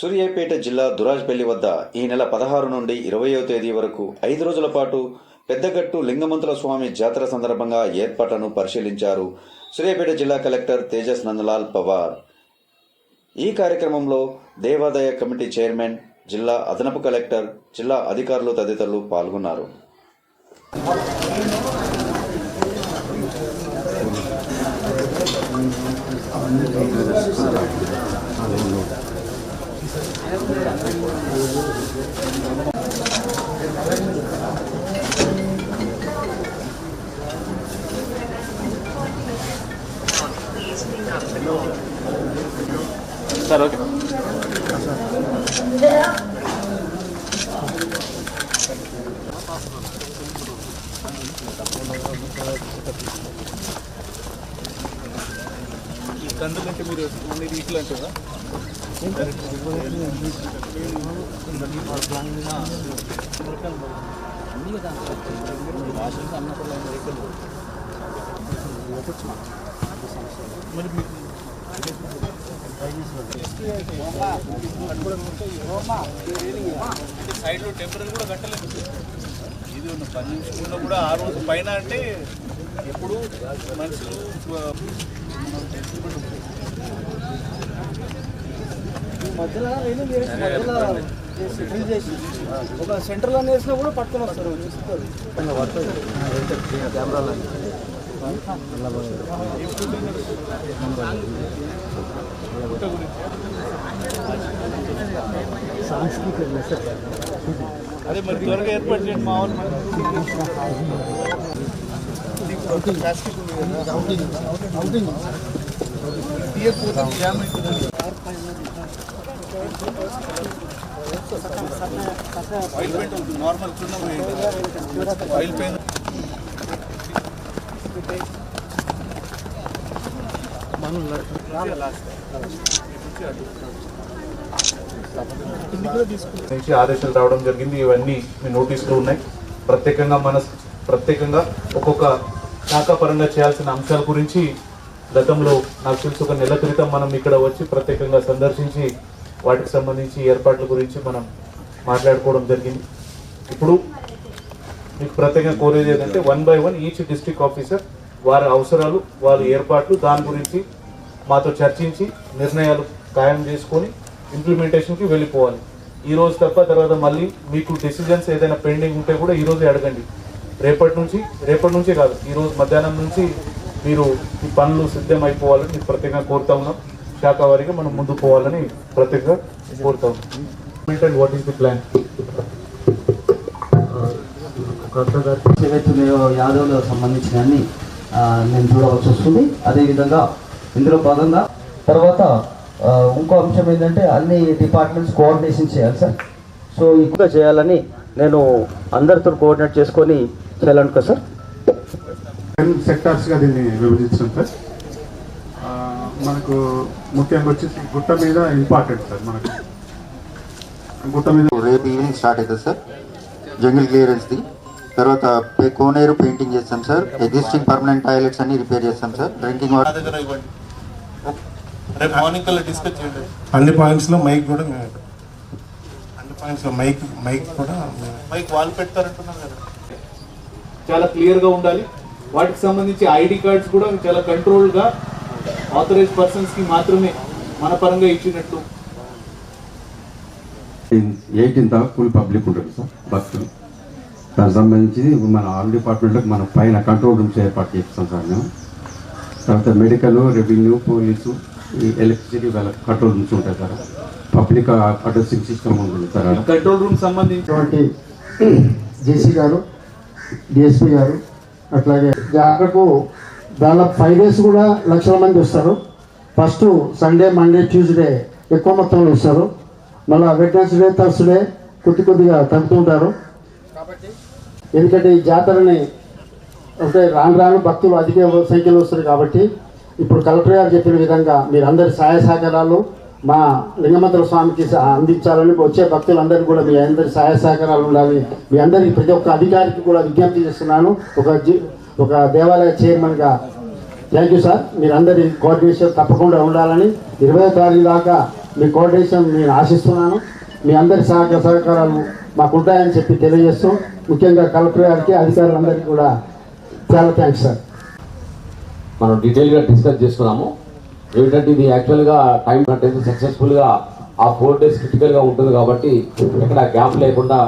సూర్యాపేట జిల్లా దురాజ్పల్లి వద్ద ఈ నెల పదహారు నుండి ఇరవయో తేదీ వరకు ఐదు రోజుల పాటు పెద్దగట్టు లింగమంతుల స్వామి జాతర సందర్భంగా ఏర్పాట్లను పరిశీలించారు సూర్యాపేట జిల్లా కలెక్టర్ తేజస్ నందలాల్ పవార్. ఈ కార్యక్రమంలో దేవాదాయ కమిటీ చైర్మన్ జిల్లా అదనపు కలెక్టర్ జిల్లా అధికారులు తదితరులు పాల్గొన్నారు. Sir okay. ఈ కందులంటే మీరు ఓన్లీ వీటిలో అంటారా? మరి మీకు సైడ్లో టెంపరీ కూడా కట్టలేదు. ఇది ఉన్న పని నిమిషంలో కూడా ఆ రోజు పైన అంటే ఎప్పుడు మనుషులు మధ్యలో డ్రిల్ చేసి ఒక సెంటర్లో వేసినా కూడా పట్టుకొని వస్తారు. చూస్తారు కెమెరాలో గుట్ట గురించి సాంస్కృతిక మెసేజ్ అదే మరి త్వరగా ఏర్పాటు చేయండి మా వాళ్ళు ప్లాస్టిక్ ఉంది కదా తీయకపోతే జామ్ అవుతుంది ఆయిల్ పెయింట్ అవుతుంది నార్మల్ చూడడం ఆయిల్ పెయింట్ నుంచి ఆదేశాలు రావడం జరిగింది. ఇవన్నీ మీ నోటీసులు ఉన్నాయి. ప్రత్యేకంగా మన ప్రత్యేకంగా ఒక్కొక్క శాఖాపరంగా చేయాల్సిన అంశాల గురించి గతంలో నాకు తెలిసి ఒక నెల క్రితం మనం ఇక్కడ వచ్చి ప్రత్యేకంగా సందర్శించి వాటికి సంబంధించి ఏర్పాట్ల గురించి మనం మాట్లాడుకోవడం జరిగింది. ఇప్పుడు మీకు ప్రత్యేకంగా కోరేది ఏంటంటే one by one each district officer వారి అవసరాలు వారి ఏర్పాట్లు దాని గురించి మాతో చర్చించి నిర్ణయాలు ఖాయం చేసుకొని ఇంప్లిమెంటేషన్కి వెళ్ళిపోవాలి. ఈ రోజు తప్ప తర్వాత మళ్ళీ మీకు డెసిజన్స్ ఏదైనా పెండింగ్ ఉంటే కూడా ఈ రోజే అడగండి. రేపటి నుంచి రేపటి నుంచే కాదు ఈ రోజు మధ్యాహ్నం నుంచి మీరు ఈ పనులు సిద్ధం అయిపోవాలని మీకు ప్రత్యేకంగా కోరుతా ఉన్నాం. శాఖ వారిగా మనం ముందు పోవాలని ప్రత్యేకంగా కోరుతా ఉన్నాం. వాట్ ఈస్ ది ప్లాన్ కొత్తగా ఉన్నాయో సంబంధించిన అన్ని ఆ, నేను చూడవలసి వస్తుంది. అదేవిధంగా ఇందులో భాగంగా తర్వాత ఇంకో అంశం ఏంటంటే అన్ని డిపార్ట్మెంట్స్ కోఆర్డినేషన్ చేయాలి సార్. సో ఇంకా చేయాలని నేను అందరితో కోఆర్డినేట్ చేసుకొని చేయాలనుకో సార్? టెన్ సెక్టార్స్గా దీన్ని విభజించాం సార్. ఆ, మనకు ముఖ్యంగా వచ్చేసి గుట్ట మీద ఇంపార్టెంట్ సార్ మనకు. గుట్ట మీద రేపు ఈవినింగ్ స్టార్ట్ అవుతుంది సార్. జంగిల్ క్లియరెన్స్ది తర్వాత కోనేరు పెయింటింగ్ చేస్తాం సార్. ఎగ్జిస్టింగ్ పర్మనెంట్ టాయిలెట్స్ అన్ని రిపేర్ చేస్తాం సార్. డ్రింకింగ్ వాటర్ దగ్గర ఇవ్వండి. రేపు మార్నింగ్ కల్లా డిస్కస్ చేయండి. అన్ని పాయింట్స్లో మైక్ కూడా మేము అన్ని పాయింట్స్లో మైక్ మైక్ కూడా మైక్ వాళ్ళు పెడతారంటున్నారు కదా. చాలా క్లియర్గా ఉండాలి. వాటికి సంబంధించి ఐడి కార్డ్స్ కూడా చాలా కంట్రోల్గా ఆథరైజ్ పర్సన్స్కి మాత్రమే మన పరంగా ఇచ్చినట్లు ఎయిటీన్ దాకా ఫుల్ పబ్లిక్ ఉంటుంది సార్. భక్తులు దానికి సంబంధించి మన ఆల్ డిపార్ట్మెంట్లకు మన పైన కంట్రోల్ రూమ్స్ ఏర్పాటు చేస్తాం సార్ మేము. తర్వాత మెడికల్ రెవెన్యూ పోలీసు ఈ ఎలక్ట్రిసిటీ వాళ్ళ కంట్రోల్ రూమ్స్ ఉంటాయి సార్. పబ్లిక్ అడ్రసింగ్ సిస్టమ్ ఉంటుంది సార్. కంట్రోల్ రూమ్ సంబంధించి అటువంటి జేసీ గారు డిఎస్పీ గారు అట్లాగే జాగ్రకు దాదాపు ఫైవ్ డేస్ కూడా లక్షల మంది వస్తారు. ఫస్ట్ సండే మండే ట్యూస్డే ఎక్కువ మొత్తంలో వస్తారు. మళ్ళీ వెడ్నెస్డే థర్స్డే కొద్ది కొద్దిగా తగ్గుతుంటారు ఎందుకంటే ఈ జాతరని అంటే రాను రాను భక్తులు అధిక సంఖ్యలో వస్తారు కాబట్టి ఇప్పుడు కలెక్టర్ గారు చెప్పిన విధంగా మీరందరి సహాయ సహకారాలు మా లింగమంత్ర స్వామికి అందించాలని వచ్చే భక్తులందరికీ కూడా మీ అందరి సహాయ సహకారాలు ఉండాలి మీ అందరికి ప్రతి ఒక్క అధికారికి కూడా విజ్ఞప్తి చేస్తున్నాను. ఒక ఒక దేవాలయ చైర్మన్గా థ్యాంక్ యూ సార్. మీరందరి కోఆర్డినేషన్ తప్పకుండా ఉండాలని ఇరవై తారీఖు దాకా మీ కోఆర్డినేషన్ నేను ఆశిస్తున్నాను. మీ అందరి సహకార సహకారాలు మాకు ఉంటాయని చెప్పి తెలియజేస్తూ ముఖ్యంగా కలెక్టర్ గారికి అధికారులందరికీ కూడా చాలా థ్యాంక్స్ సార్ మనం డీటెయిల్గా డిస్కస్ చేసుకున్నాము. ఏమిటంటే ఇది యాక్చువల్గా టైం కంటెంట్ సక్సెస్ఫుల్గా ఆ ఫోర్ డేస్ క్రిటికల్గా ఉంటుంది కాబట్టి ఎక్కడ గ్యాప్ లేకుండా